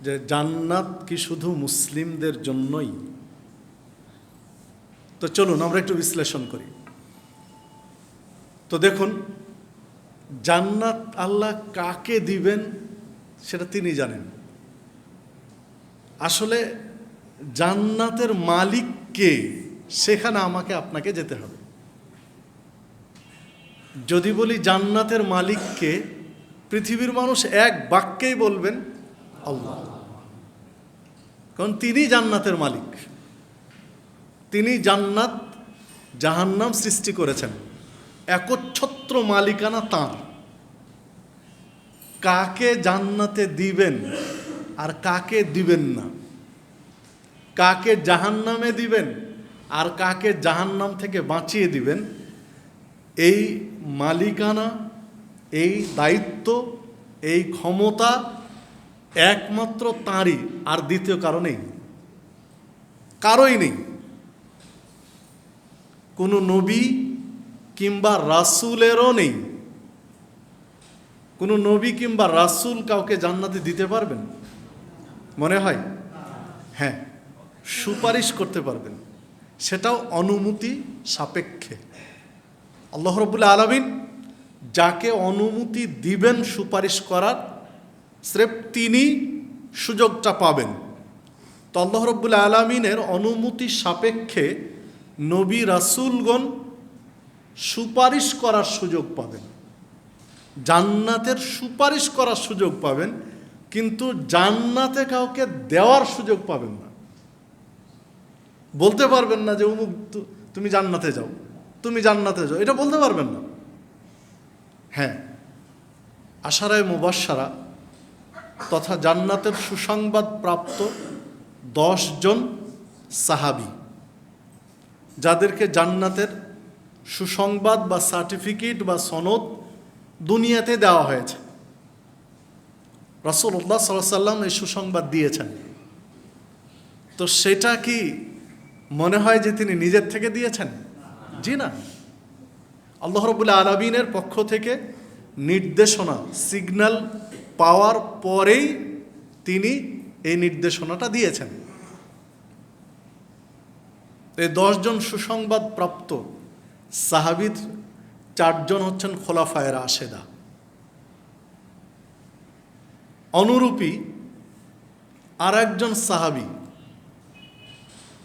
যে জান্নাত কি শুধু মুসলিমদের জন্যই? তো চলুন, আমরা একটু বিশ্লেষণ করি। তো দেখুন, জান্নাত আল্লাহ কাকে দিবেন সেটা তিনি জানেন। আসলে জান্নাতের মালিক কে, সেখানে আমাকে আপনাকে যেতে হবে। যদি বলি জান্নাতের মালিককে পৃথিবীর মানুষ এক বাক্যেই বলবেন আল্লাহ। কারণ তিনি জান্নাতের মালিক। তিনি জান্নাত জাহান্নাম সৃষ্টি করেছেন। একচ্ছত্র মালিকানা তাঁর। কাকে জান্নাতে দিবেন আর কাকে দিবেন না? কাকে জাহান্নামে দিবেন আর কাকে জাহান্নাম থেকে বাঁচিয়ে দিবেন? এই মালিকানা, এই দায়িত্ব, এই ক্ষমতা একমাত্র তাঁরই আর দ্বিতীয় কারণেই কারোই নেই। কোনো নবী কিংবা রাসুলেরও নেই। কোনো নবী কিংবা রাসুল কাউকে জান্নাতে দিতে পারবেন? মনে হয়? হ্যাঁ সুপারিশ করতে পারবেন। সেটাও অনুমতি সাপেক্ষে। আল্লাহ রবুল্লা আলমিন যাকে অনুমতি দিবেন সুপারিশ করার স্রেফ তিনি সুযোগটা পাবেন। তো আল্লাহ রব্বুল্লা আলমিনের অনুমতি সাপেক্ষে নবী রাসুলগণ সুপারিশ করার সুযোগ পাবেন। জান্নাতের সুপারিশ করার সুযোগ পাবেন, কিন্তু জান্নাতে কাউকে দেওয়ার সুযোগ পাবেন না। বলতে পারবেন না যে অমুক তুমি জান্নাতে যাও, তুমি জান্নাতে যাও। এটা বলতে পারবেন না। হ্যাঁ আশারায় মুবাসারা তথা জান্নাতের সুসংবাদ প্রাপ্ত জন সাহাবি, যাদেরকে জান্নাতের সুসংবাদ বা সার্টিফিকেট বা সনদ দুনিয়াতে দেওয়া হয়েছে। রসুল্লাহ সাল্লাম এই সুসংবাদ দিয়েছেন। তো সেটা কি মনে হয় যে তিনি নিজের থেকে দিয়েছেন? জি না। আল্লাহ আলমিনের পক্ষ থেকে নির্দেশনা, সিগন্যাল পাওয়ার পরেই তিনি এই নির্দেশনাটা দিয়েছেন। এই দশজন সুসংবাদ প্রাপ্ত সাহাবিদ, চারজন হচ্ছেন খোলাফায়ের আশেদা অনুরূপী আর একজন সাহাবি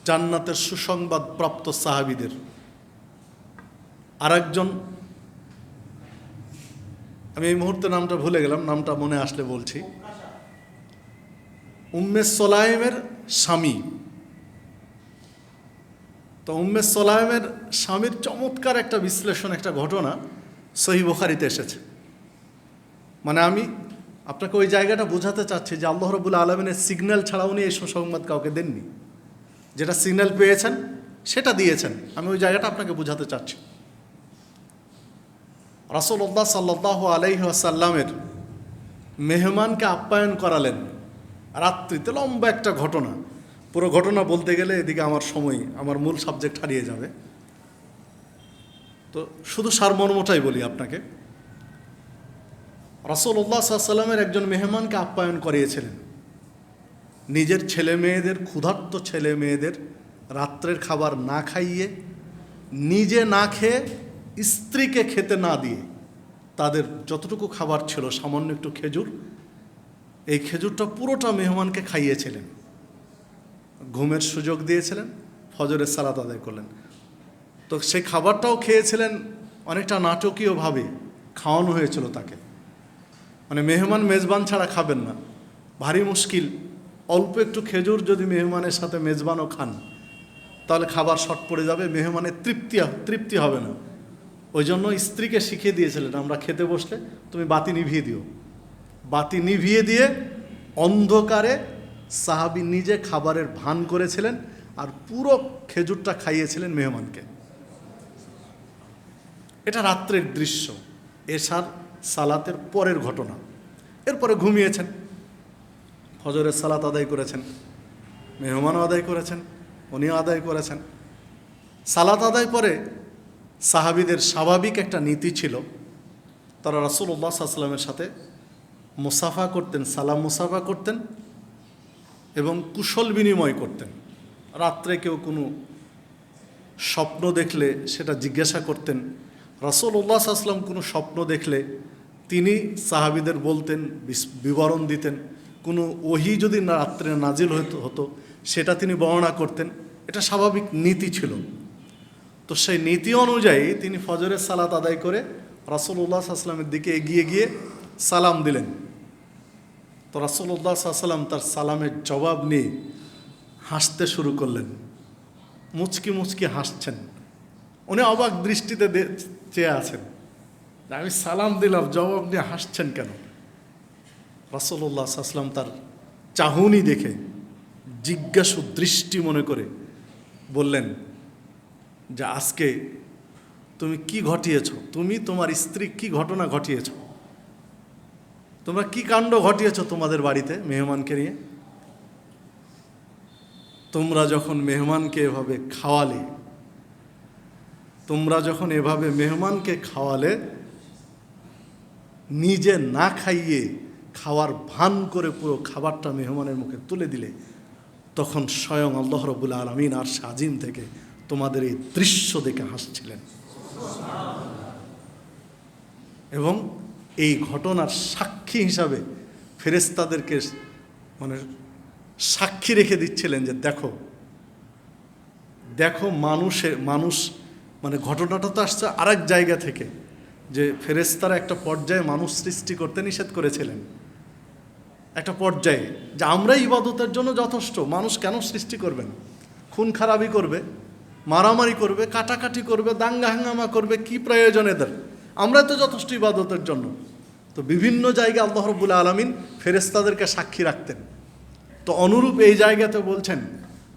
জান্নাতের সুসংবাদ প্রাপ্ত সাহাবিদের। আরেকজন আমি এই মুহূর্তে নামটা ভুলে গেলাম, নামটা মনে আসলে বলছি। উম্মে সোলাইমের স্বামী। তো উম্মে সোলাইমের স্বামীর চমৎকার একটা বিশ্লেষণ, একটা ঘটনা সহি বুখারিতে এসেছে। মানে আমি আপনাকে ওই জায়গাটা বোঝাতে চাচ্ছি যে আল্লাহ রবুল্লা আলমিনের সিগন্যাল ছাড়া উনি এই সুসংবাদ কাউকে দেননি। যেটা সিগন্যাল পেয়েছেন, সেটা দিয়েছেন। আমি ওই জায়গাটা আপনাকে বোঝাতে চাচ্ছি। রাসুল্লাহ সাল্লাহ আলাইসাল্লামের মেহমানকে আপ্যায়ন করালেন। রাত্রিতে লম্বা একটা ঘটনা। পুরো ঘটনা বলতে গেলে এদিকে আমার সময়, আমার মূল সাবজেক্ট হারিয়ে যাবে। তো শুধু সারমর্মটাই বলি আপনাকে। রাসুল্লাহ সাল্লামের একজন মেহমানকে আপ্যায়ন করিয়েছিলেন। নিজের ছেলে মেয়েদের, ক্ষুধার্ত ছেলে মেয়েদের রাত্রের খাবার না খাইয়ে, নিজে না খেয়ে স্ত্রীকে খেতে না দিয়ে তাদের যতটুকু খাবার ছিল, সামান্য একটু খেজুর, এই খেজুরটা পুরোটা মেহমানকে খাইয়েছিলেন। ঘুমের সুযোগ দিয়েছিলেন, ফজরের সালাত আদায় করলেন। তো সেই খাবারটাও খেয়েছিলেন অনেকটা নাটকীয়ভাবে, খাওয়ানো হয়েছিল তাকে। মানে মেহমান মেজবান ছাড়া খাবেন না, ভারী মুশকিল। অল্প একটু খেজুর যদি মেহমানের সাথে মেজবানও খান, তাহলে খাবার শর্ট পড়ে যাবে, মেহমানের তৃপ্তি তৃপ্তি হবে না। ওই জন্য স্ত্রীকে শিখিয়ে দিয়েছিলেন, আমরা খেতে বসলে তুমি বাতি নিভিয়ে দিও। বাতি নিভিয়ে দিয়ে অন্ধকারে সাহাবি নিজে খাবারের ভান করেছিলেন আর পুরো খেজুরটা খাইয়েছিলেন মেহমানকে। এটা রাত্রের দৃশ্য, এশার সালাতের পরের ঘটনা। এরপরে ঘুমিয়েছেন। ফজরের সালাত আদায় করেছেন, মেহমানও আদায় করেছেন, উনিও আদায় করেছেন। সালাত আদায় পরে সাহাবিদের স্বাভাবিক একটা নীতি ছিল, তারা রাসুল্লাহ সাল্লামের সাথে মুসাফা করতেন, সালাম মুসাফা করতেন এবং কুশল বিনিময় করতেন। রাত্রে কেউ কোনো স্বপ্ন দেখলে সেটা জিজ্ঞাসা করতেন, রাসূলুল্লাহ আসলাম কোনো স্বপ্ন দেখলে তিনি সাহাবিদের বলতেন বিবরণ দিতেন, কোনো ওহি যদি রাত্রে নাজিল হতো, সেটা তিনি বর্ণনা করতেন। এটা স্বাভাবিক নীতি ছিল। তো সেই নীতি অনুযায়ী তিনি ফজরের সালাত আদায় করে রাসূলুল্লাহ আসলামের দিকে এগিয়ে গিয়ে সালাম দিলেন। তো রাসূলুল্লাহ সাল্লাম তার সালামের জবাব নিয়ে হাসতে শুরু করলেন। মুচকি মুচকি হাসছেন। উনি অবাক দৃষ্টিতে চেয়ে আছেন। আমি সালাম দিলাম, জবাব নিয়ে হাসছেন কেন? রাসূলুল্লাহ সাল্লাম তার চাহনি দেখে জিজ্ঞাসু দৃষ্টি মনে করে বললেন যে আজকে তুমি কি ঘটিয়েছ? তুমি তোমার স্ত্রী কি ঘটনা ঘটিয়েছ? তোমরা কি কাণ্ড ঘটিয়েছ তোমাদের বাড়িতে মেহমানকে নিয়ে? তোমরা যখন মেহমানকে এভাবে খাওয়ালে, তোমরা যখন এভাবে মেহমানকে খাওয়ালে, নিজে না খাইয়ে খাওয়ার ভান করে পুরো খাবারটা মেহমানের মুখে তুলে দিলে, তখন স্বয়ং আল্লাহ রবুল আলমিন আর সাজিম থেকে তোমাদের এই দৃশ্য দেখে হাসছিলেন। এবং এই ঘটনার সাক্ষী হিসাবে ফেরেস্তাদেরকে মানে সাক্ষী রেখে দিচ্ছিলেন যে দেখো দেখো মানুষে, মানুষ মানে ঘটনাটা তো আসছে আরেক জায়গা থেকে, যে ফেরেস্তারা একটা পর্যায়ে মানুষ সৃষ্টি করতে নিষেধ করেছিলেন। একটা পর্যায়ে, যে আমরা ইবাদতের জন্য যথেষ্ট, মানুষ কেন সৃষ্টি করবেন খুন খারাপই করবে। মারামারি করবে, কাটাকাটি করবে, দাঙ্গা হাঙ্গামা করবে, কি প্রয়োজন এদের? আমরা তো যথেষ্ট ইবাদতের জন্য। তো বিভিন্ন জায়গায় আল্লাহ রবুল্লা আলমিন ফেরেস্তাদেরকে সাক্ষী রাখতেন। তো অনুরূপ এই জায়গাতে বলছেন,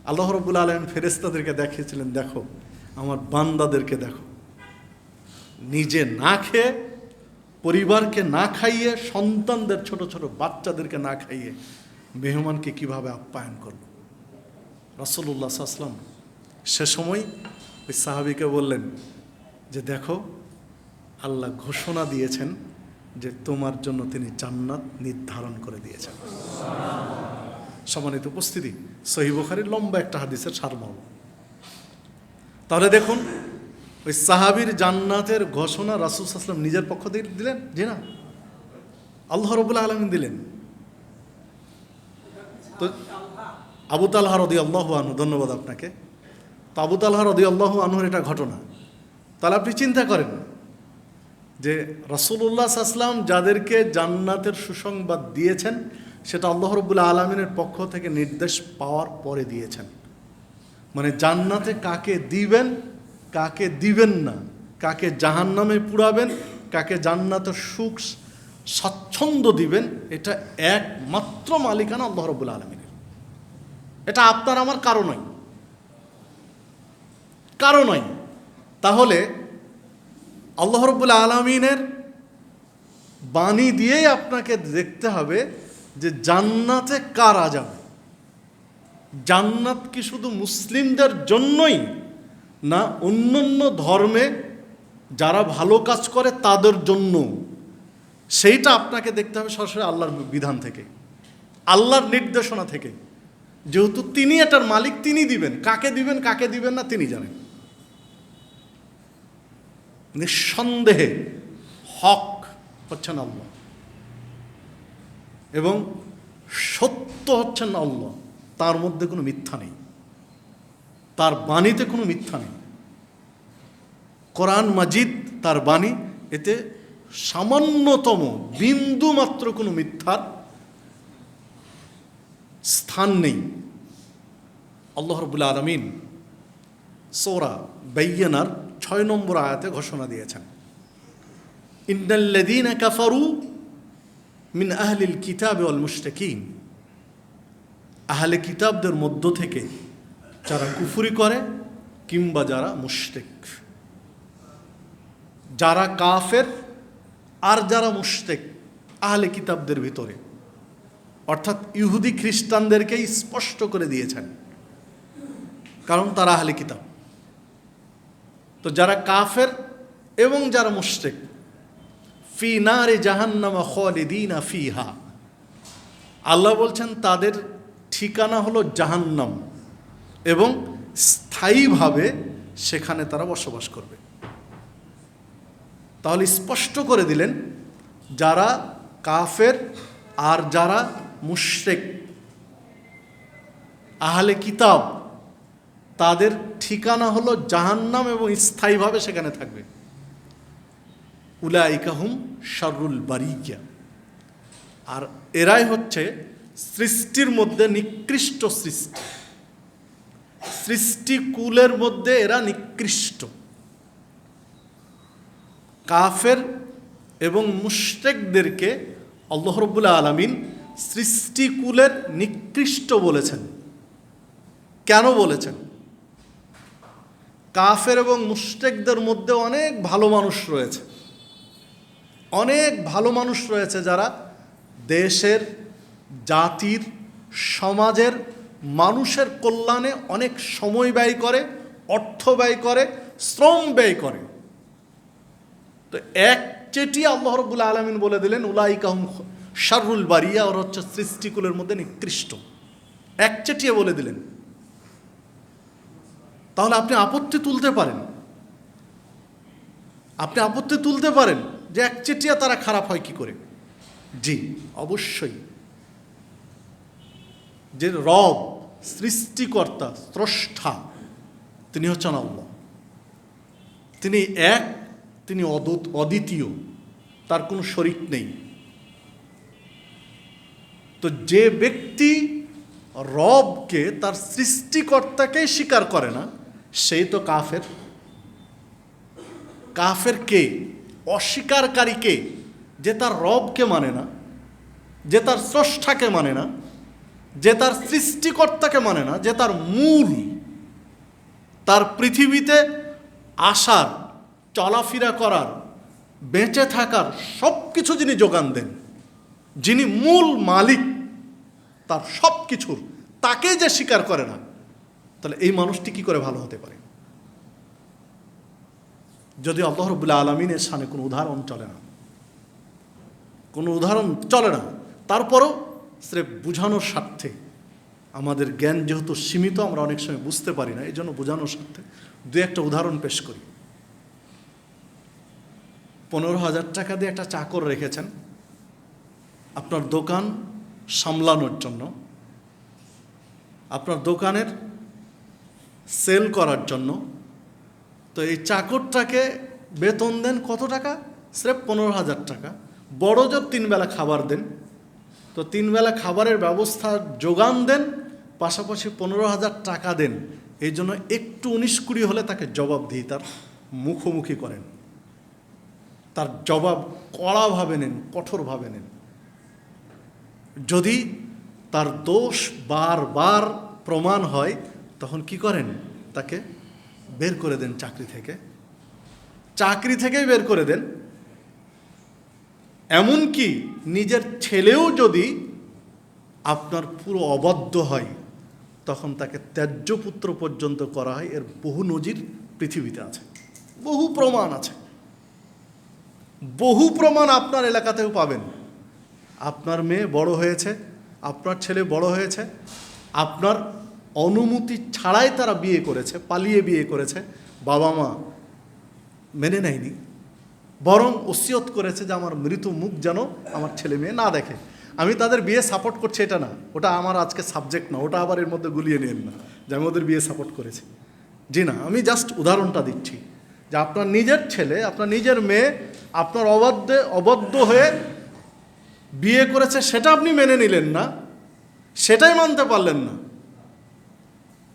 আল্লাহ রবুল আলম ফেরেস্তাদেরকে দেখিয়েছিলেন, দেখো, আমার বান্দাদেরকে দেখো। নিজে না খেয়ে, পরিবারকে না খাইয়ে, সন্তানদের ছোট ছোট বাচ্চাদেরকে না খাইয়ে মেহমানকে কীভাবে আপ্যায়ন করব? রসল্লা আসলাম সে সময় ওই সাহাবিকে বললেন যে দেখো, আল্লাহ ঘোষণা দিয়েছেন যে তোমার জন্য তিনি জান্নাত নির্ধারণ করে দিয়েছেন। সমানিত উপস্থিতি সহি বুখারির লম্বা একটা হাদিসের সারমর্ম। তাহলে দেখুন, ওই সাহাবির জান্নাতের ঘোষণা রাসুল সাসলাম নিজের পক্ষ থেকে দিলেন? জি না। আল্লাহ রবুল্লা আলমিন দিলেন। তো আবু তালহা রদি আল্লাহ ধন্যবাদ আপনাকে। তো আবু তালহা রদি আল্লাহ আনুর এটা ঘটনা। তাহলে আপনি চিন্তা করেন যে রসুল্লাহ আসলাম যাদেরকে জান্নাতের সুসংবাদ দিয়েছেন, সেটা আল্লাহ রবুল্লা আলমিনের পক্ষ থেকে নির্দেশ পাওয়ার পরে দিয়েছেন। মানে জান্নাতে কাকে দিবেন কাকে দিবেন না, কাকে জাহান নামে পুড়াবেন, কাকে জান্নাতের সুখ স্বচ্ছন্দ দিবেন, এটা একমাত্র মালিকানা আল্লাহ রবুল্লা আলমিনের। এটা আপনার, আমার, কারও নয়। কারও নয়। তাহলে আল্লাহ রবুল্লা আলমিনের বাণী দিয়েই আপনাকে দেখতে হবে যে জান্নাতে কারা যাবে। জান্নাত কি শুধু মুসলিমদের জন্যই না অন্যান্য ধর্মে যারা ভালো কাজ করে তাদের জন্য সেইটা আপনাকে দেখতে হবে সরাসরি আল্লাহর বিধান থেকে, আল্লাহর নির্দেশনা থেকে। যেহেতু তিনি এটার মালিক, তিনি দিবেন। কাকে দিবেন কাকে দিবেন না, তিনি জানেন। নিঃসন্দেহে হক হচ্ছেন আল্লাহ। এবং সত্য হচ্ছেন আল্লাহ, তার মধ্যে কোনো মিথ্যা নেই। তার বাণীতে কোনো মিথ্যা নেই। কোরআন মাজিদ তার বাণী, এতে সামান্যতম বিন্দু মাত্র কোনো মিথ্যার স্থান নেই। আল্লাহ রবুল্লা আলমিন সোরা বাইয়ানার ছয় নম্বর আয়াতে ঘোষণা দিয়েছেন। ইন্নাল্লাযীনা কাফারু মিন আহলিল কিতাব অল মুশরিকিন আহলে কিতাবদের মধ্য থেকে যারা কুফুরি করে কিংবা যারা মুশরিক। যারা কাফের আর যারা মুশরিক আহলে কিতাবদের ভিতরে। অর্থাৎ ইহুদি খ্রিস্টানদেরকেই স্পষ্ট করে দিয়েছেন। কারণ তারা আহলে কিতাব। তো যারা কাফের এবং যারা মুশরিক, ফি না নারে জাহান্নামা খালিদিনা ফিহা। আল্লাহ বলছেন, তাদের ঠিকানা হলো জাহান্নাম এবং স্থায়ীভাবে সেখানে তারা বসবাস করবে। তাহলে স্পষ্ট করে দিলেন, যারা কাফের আর যারা মুশরেক, আহলে কিতাব তাদের ঠিকানা হলো জাহান্নাম এবং স্থায়ীভাবে সেখানে থাকবে। উলাইকাহুম শারুল বারিকা আর এরাই হচ্ছে সৃষ্টির মধ্যে নিকৃষ্ট সৃষ্টি। সৃষ্টিকুলের মধ্যে এরা নিকৃষ্ট। কাফের এবং মুশরেকদেরকে আল্লাহ রব্বুল আলমিন সৃষ্টিকুলের নিকৃষ্ট বলেছেন। কেন বলেছেন? কাফের এবং মুশরেকদের মধ্যে অনেক ভালো মানুষ রয়েছে। অনেক ভালো মানুষ রয়েছে যারা দেশের, জাতির, সমাজের মানুষের কল্যাণে অনেক সময় ব্যয় করে, অর্থ ব্যয় করে, শ্রম ব্যয় করে। তো এক চেটি আল্লাহ রবুল আলমিন বলে দিলেন উলাইকাহুম শারুল বারিয়া, ওর হচ্ছে সৃষ্টিকুলের মধ্যে নিকৃষ্ট। এক চেটিয়ে বলে দিলেন। তাহলে আপনি আপত্তি তুলতে পারেন। আপনি আপত্তি তুলতে পারেন যে একচেটিয়া তারা খারাপ হয় কি করে। জি, অবশ্যই। যে রব, সৃষ্টিকর্তা, স্রষ্টা, তিনি হচ্ছেন আল্লাহ। তিনি এক, তিনি অদ্বিতীয়, তার কোনো শরিক নেই। তো যে ব্যক্তি রবকে তার সৃষ্টিকর্তাকে স্বীকার করে না সেই তো কাফের। কাফের কে? অস্বীকারী কে? যে তার রবকে মানে না, যে তার স্রষ্টাকে মানে না, যে তার সৃষ্টিকর্তাকে মানে না, যে তার মূল। তার পৃথিবীতে আসার, চলাফেরা করার, বেঁচে থাকার সব কিছু যিনি যোগান দেন, যিনি মূল মালিক, তার সব কিছুর তাকে যে স্বীকার করে না তাহলে এই মানুষটি কি করে ভালো হতে পারে? যদি আল্লাহ রবুল্লা আলমিনের সামনে কোনো উদাহরণ চলে না, কোনো উদাহরণ চলে না, তারপরও সে বোঝানোর স্বার্থে, আমাদের জ্ঞান যেহেতু সীমিত, আমরা অনেক সময় বুঝতে পারি না এই জন্য বোঝানোর স্বার্থে দু একটা উদাহরণ পেশ করি। পনেরো হাজার টাকা দিয়ে একটা চাকর রেখেছেন, আপনার দোকান সামলানোর জন্য। আপনার দোকানের সেল করার জন্য। তো এই চাকরটাকে বেতন দেন কত টাকা? স্রেফ পনেরো হাজার টাকা। বড় জোর তিনবেলা খাবার দেন। তো তিনবেলা খাবারের ব্যবস্থা যোগান দেন, পাশাপাশি পনেরো হাজার টাকা দেন। এই জন্য একটু উনিশ কুড়ি হলে তাকে জবাব দিই তার মুখোমুখি করেন। তার জবাব কড়াভাবে নেন, কঠোরভাবে নেন। যদি তার দোষ বারবার প্রমাণ হয় তখন কি করেন? তাকে বের করে দেন চাকরি থেকে। চাকরি থেকেই বের করে দেন। এমনকি নিজের ছেলেও যদি আপনার পুরো অবাধ্য হয়, তখন তাকে ত্যায্য পুত্র পর্যন্ত করা হয়। এর বহু নজির পৃথিবীতে আছে। বহু প্রমাণ আছে। বহু প্রমাণ আপনার এলাকাতেও পাবেন। আপনার মেয়ে বড় হয়েছে, আপনার ছেলে বড় হয়েছে, আপনার অনুমতি ছাড়াই তারা বিয়ে করেছে, পালিয়ে বিয়ে করেছে। বাবা মা মেনে নেয়নি। বরং ওসিয়ত করেছে যে আমার মৃত মুখ যেন আমার ছেলে মেয়ে না দেখে। আমি তাদের বিয়ে সাপোর্ট করছি এটা না, ওটা আমার আজকে সাবজেক্ট না, ওটা আবার এর মধ্যে গুলিয়ে নেন না। যে আমি ওদের বিয়ে সাপোর্ট করেছি। জি না, আমি জাস্ট উদাহরণটা দিচ্ছি। যে আপনার নিজের ছেলে, আপনার নিজের মেয়ে, আপনার অবাধ্য অবদ্ধ হয়ে বিয়ে করেছে, সেটা আপনি মেনে নিলেন না, সেটাই মানতে পারলেন না।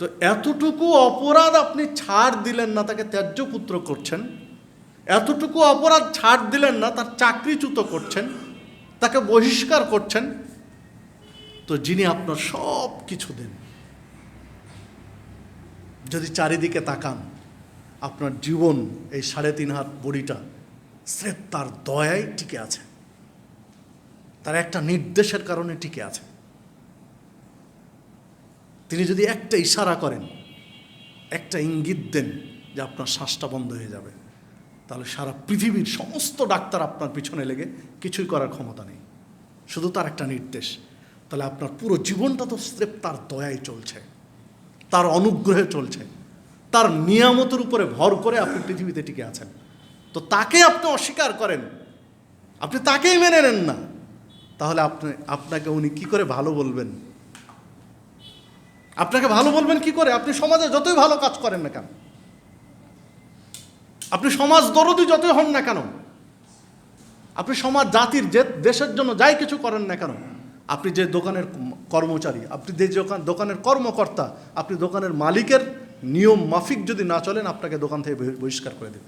তো এতটুকু অপরাধ আপনি ছাড় দিলেন না, তাকে ত্যায্য পুত্র করছেন। এতটুকু অপরাধ ছাড় দিলেন না, তার চাকরিচ্যুত করছেন, তাকে বহিষ্কার করছেন। তো যিনি আপনার সব কিছু দেন, যদি চারিদিকে তাকান, আপনার জীবন এই সাড়ে তিন হাত বড়িটা স্রেফ তার দয়াই টিকে আছে। তার একটা নির্দেশের কারণে টিকে আছে। তিনি যদি একটা ইশারা করেন, একটা ইঙ্গিত দেন যে আপনার শ্বাসটা বন্ধ হয়ে যাবে, তাহলে সারা পৃথিবীর সমস্ত ডাক্তার আপনার পিছনে লেগে কিছুই করার ক্ষমতা নেই। শুধু তার একটা নির্দেশ, তাহলে আপনার পুরো জীবনটা তো স্রেফ তার দয়ায় চলছে, তার অনুগ্রহে চলছে, তার নিয়ামতের উপরে ভর করে আপনি পৃথিবীতে টিকে আছেন। তো তাকে আপনি অস্বীকার করেন, আপনি তাকেই মেনে নেন না, তাহলে আপনি, আপনাকে উনি কি করে ভালো বলবেন? আপনাকে ভালো বলবেন কি করে? আপনি সমাজে যতই ভালো কাজ করেন না কেন? আপনি সমাজ দরদি যতই হন না কেন? আপনি সমাজ, জাতির যে দেশের জন্য যাই কিছু করেন না কেন? আপনি যে দোকানের কর্মচারী, আপনি যে দোকান, দোকানের কর্মকর্তা, আপনি দোকানের মালিকের নিয়ম মাফিক যদি না চলেন, আপনাকে দোকান থেকে বহি- বহিষ্কার করে দেবে।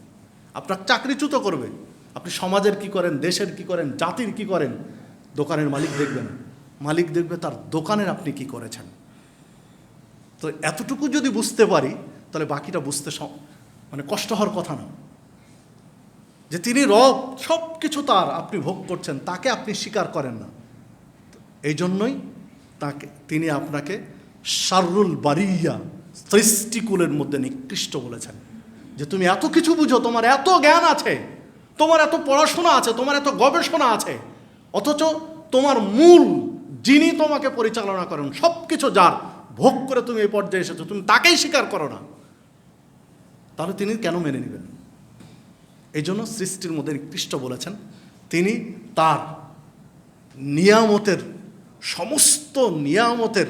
আপনার চাকরিচ্যুত করবে। আপনি সমাজের কি করেন, দেশের কি করেন, জাতির কি করেন, দোকানের মালিক দেখবেন। মালিক দেখবে তার দোকানের আপনি কি করেছেন। তো এতটুকু যদি বুঝতে পারি, তাহলে বাকিটা বুঝতে মানে কষ্ট হওয়ার কথা না। যে তিনি রব সব কিছু তার, আপনি ভোগ করছেন, তাকে আপনি স্বীকার করেন না। এই জন্যই তাকে, তিনি আপনাকে শারুল বারিয়া, সৃষ্টিকুলের মধ্যে নিকৃষ্ট বলেছেন। যে তুমি এত কিছু বুঝো, তোমার এত জ্ঞান আছে, তোমার এত পড়াশোনা আছে, তোমার এত গবেষণা আছে, অথচ তোমার মূল যিনি তোমাকে পরিচালনা করেন সব কিছু যার। ভোগ করে তুমি এই পর্যায়ে এসেছ, তুমি তাকেই স্বীকার করো না। তাহলে তিনি কেন মেনে নেবেন? এই জন্য সৃষ্টির মধ্যে নিকৃষ্ট বলেছেন, তিনি তার নিয়ামতের, সমস্ত নিয়ামতের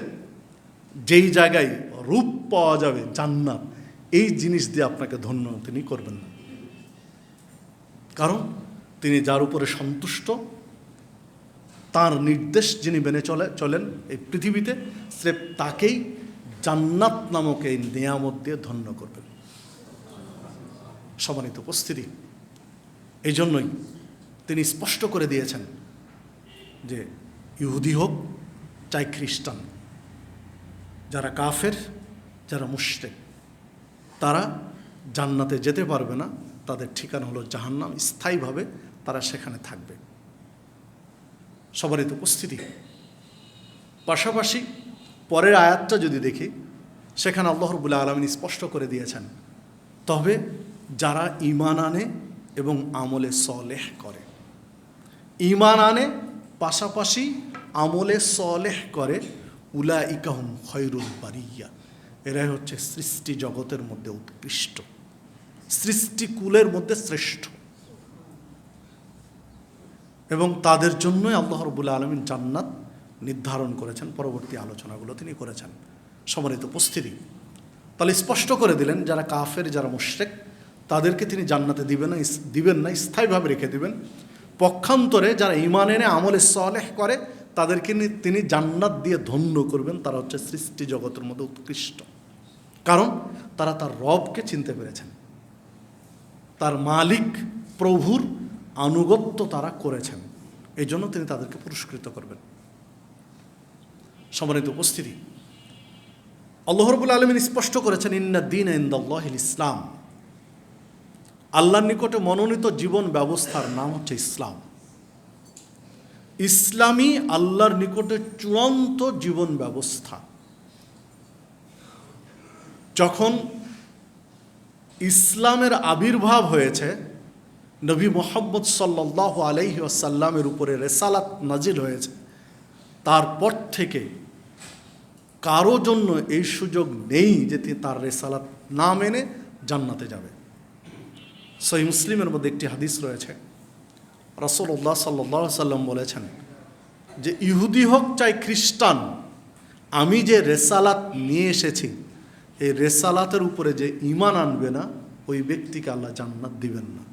যেই জায়গায় রূপ পাওয়া যাবে জান্নাত, এই জিনিস দিয়ে আপনাকে ধন্য তিনি করবেন না। কারণ তিনি যার উপরে সন্তুষ্ট তার নির্দেশ যিনি মেনে চলে, চলেন এই পৃথিবীতে, স্রেফ তাকেই জান্নাত নামক এই নিয়ামত দিয়ে ধন্য করবেন। সমানিত উপস্থিতি এই জন্যই তিনি স্পষ্ট করে দিয়েছেন যে ইহুদি হোক চাই খ্রিস্টান, যারা কাফের, যারা মুশরেক, তারা জান্নাতে যেতে পারবে না, তাদের ঠিকানা হলো জাহান্নাম, স্থায়ীভাবে তারা সেখানে থাকবে। সবারই তো উপস্থিতি। পাশাপাশি পরের আয়াতটা যদি দেখি, সেখানে আল্লাহ রবুল্লা আলমিন স্পষ্ট করে দিয়েছেন, তবে যারা ইমান আনে এবং আমলে সলেহ করে। ইমান আনে, পাশাপাশি আমলে সলেহ করে উলা ইকাহুম খৈরুল বারিয়া। এরাই হচ্ছে সৃষ্টি জগতের মধ্যে উৎকৃষ্ট। সৃষ্টিকুলের মধ্যে শ্রেষ্ঠ। এবং তাদের জন্যই আল্লাহ রবুল্লা আলমিন জান্নাত নির্ধারণ করেছেন পরবর্তী আলোচনাগুলো তিনি করেছেন। সম্মানিত উপস্থিতি। তাহলে স্পষ্ট করে দিলেন, যারা কাফের, যারা মুশরেক, তাদেরকে তিনি জান্নাতে দিবেন না দিবেন না, স্থায়ীভাবে রেখে দিবেন। পক্ষান্তরে যারা ইমান এনে আমলে সলেহ করে, তাদেরকে তিনি জান্নাত দিয়ে ধন্য করবেন। তারা হচ্ছে সৃষ্টি জগতের মধ্যে উৎকৃষ্ট। কারণ তারা তার রবকে চিনতে পেরেছেন। তার মালিক, প্রভুর আনুগত্য তারা করেছেন। এই জন্য তিনি তাদেরকে পুরস্কৃত করবেন। সম্মানিত উপস্থিতি, আল্লাহ রবুল আলমিন স্পষ্ট করেছেন, ইন্না দিন ইন্দাল্লাহিল ইসলাম। আল্লাহর নিকটে মনোনীত জীবন ব্যবস্থার নাম হচ্ছে ইসলাম। ইসলামী আল্লাহর নিকটে চূড়ান্ত জীবন ব্যবস্থা। যখন ইসলামের আবির্ভাব হয়েছে নবী মোহাম্মদ সাল্লাহ আলাইহি আসাল্লামের উপরে রেসালাত নাজিল হয়েছে। তারপর থেকে কারও জন্য এই সুযোগ নেই যে তিনি তার রেসালাত না মেনে জান্নাতে যাবে। সহি মুসলিমের মধ্যে একটি হাদিস রয়েছে। রসল্লাহ সাল্লাহ সাল্লাম বলেছেন যে, ইহুদি হোক চাই খ্রিস্টান, আমি যে রেসালাত নিয়ে এসেছি, এই রেসালাতের উপরে যে ইমান আনবে না, ওই ব্যক্তিকে আল্লাহ জান্নাত দিবেন না।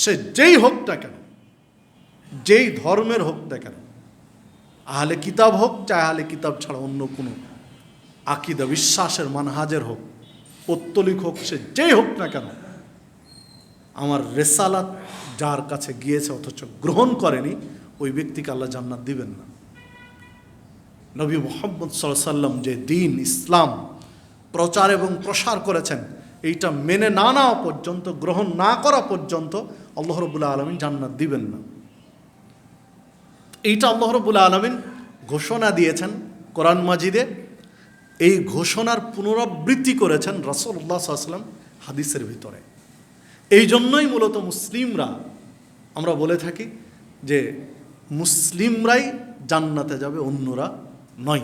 সে যেই হোক না কেন, যেই ধর্মের হোক না কেন, আহলে কিতাব হোক চাই আহলে কিতাব ছাড়া অন্য কোনো আকিদা, বিশ্বাসের মানহাজের হোক, পত্তলিক হোক, সে যেই হোক না কেন, আমার রেসালাত যার কাছে গিয়েছে অথচ গ্রহণ করেনি, ওই ব্যক্তিকে আল্লাহ জান্নাত দিবেন না। নবী মোহাম্মদ সাল্লাম যে দিন ইসলাম প্রচার এবং প্রসার করেছেন, এইটা মেনে না নেওয়া পর্যন্ত, গ্রহণ না করা পর্যন্ত আল্লাহ রবুল্লা আলমিন জান্নাত দিবেন না। এইটা আল্লাহ রবুল্লা আলমিন ঘোষণা দিয়েছেন কোরআন মাজিদে। এই ঘোষণার পুনরাবৃত্তি করেছেন রসল্লাহ সাল্লাম হাদিসের ভিতরে। এই জন্যই মূলত মুসলিমরা, আমরা বলে থাকি যে মুসলিমরাই জান্নাতে যাবে, অন্যরা নয়।